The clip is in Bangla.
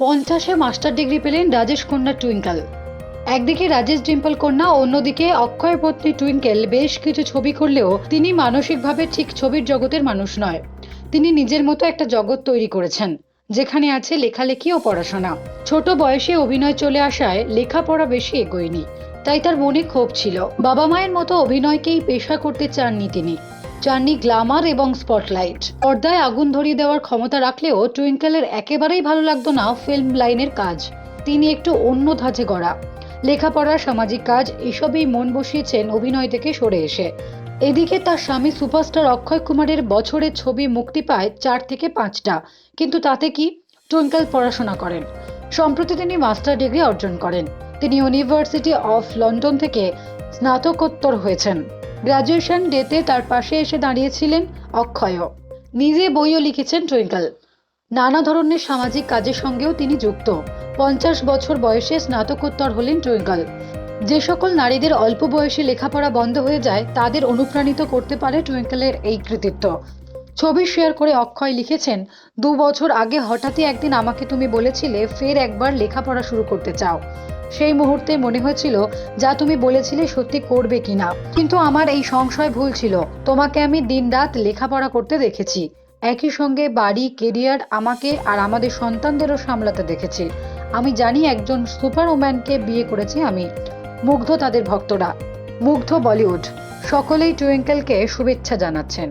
পঞ্চাশে মাস্টার ডিগ্রি পেলেন রাজেশ কন্যা টুইঙ্কেল। একদিকে রাজেশ ডিম্পল কন্যা, অন্যদিকে অক্ষয় পত্নী টুইঙ্কেল। বেশ কিছু ছবি করলেও তিনি মানসিকভাবে ঠিক ছবির জগতের মানুষ নয়। তিনি নিজের মতো একটা জগৎ তৈরি করেছেন, যেখানে আছে লেখালেখি ও পড়াশোনা। ছোট বয়সে অভিনয় চলে আসায় লেখাপড়া বেশি এগোয়নি, তাই তার মনে ক্ষোভ ছিল। বাবা মায়ের মতো অভিনয়কেই পেশা করতে চাননি তিনি। চাননি গ্ল্যামার এবং স্পটলাইট। পর্দায় আগুন ধরিয়ে দেওয়ার ক্ষমতা রাখলেও টুইঙ্কেলের একেবারেই ভালো লাগতো না ফিল্ম লাইনের কাজ। তিনি একটু অন্য ধাঁচে গড়া। লেখাপড়া, সামাজিক কাজ, এসবেই মন বসিয়েছেন অভিনয় থেকে সরে এসে। এদিকে তার স্বামী সুপারস্টার অক্ষয় কুমারের বছরের ছবি মুক্তি পায় চার থেকে পাঁচটা। কিন্তু তাতে কি? টুইঙ্কেল পড়াশোনা করেন। সম্প্রতি তিনি মাস্টার ডিগ্রি অর্জন করেন। তিনি ইউনিভার্সিটি অফ লন্ডন থেকে স্নাতকোত্তর হয়েছেন। গ্র্যাজুয়েশন ডেতে তার পাশে এসে দাঁড়িয়েছিলেন অক্ষয় নিজে বইও লিখেছেন টুইঙ্কল। নানা ধরনের সামাজিক কাজের সঙ্গেও তিনি যুক্ত। পঞ্চাশ বছর বয়সে স্নাতকোত্তর হলেন টুইঙ্কল। যে সকল নারীদের অল্প বয়সে লেখাপড়া বন্ধ হয়ে যায়, তাদের অনুপ্রাণিত করতে পারে টুইঙ্কেলের এই কৃতিত্ব। ছবি শেয়ার করে অক্ষয় লিখেছেন, দু বছর আগে হঠাৎই একদিন আমাকে তুমি বলেছিলে ফের একবার লেখাপড়া শুরু করতে চাও। সেই মুহূর্তে মনে হয়েছিল যা তুমি বলেছিলে সত্যি করবে কিনা। কিন্তু আমার এই সংশয় ভুল ছিল। তোমাকে আমি দিনরাত লেখাপড়া করতে দেখেছি। একই সঙ্গে বাড়ি, কেরিয়ার আমাকে আর আমাদের সন্তানদেরও সামলাতে দেখেছি। আমি জানি একজন সুপার ওম্যানকে বিয়ে করেছি আমি। মুগ্ধ তাদের ভক্তরা। মুগ্ধ বলিউড। সকলেই টুয়েঙ্কেলকে শুভেচ্ছা জানাচ্ছেন।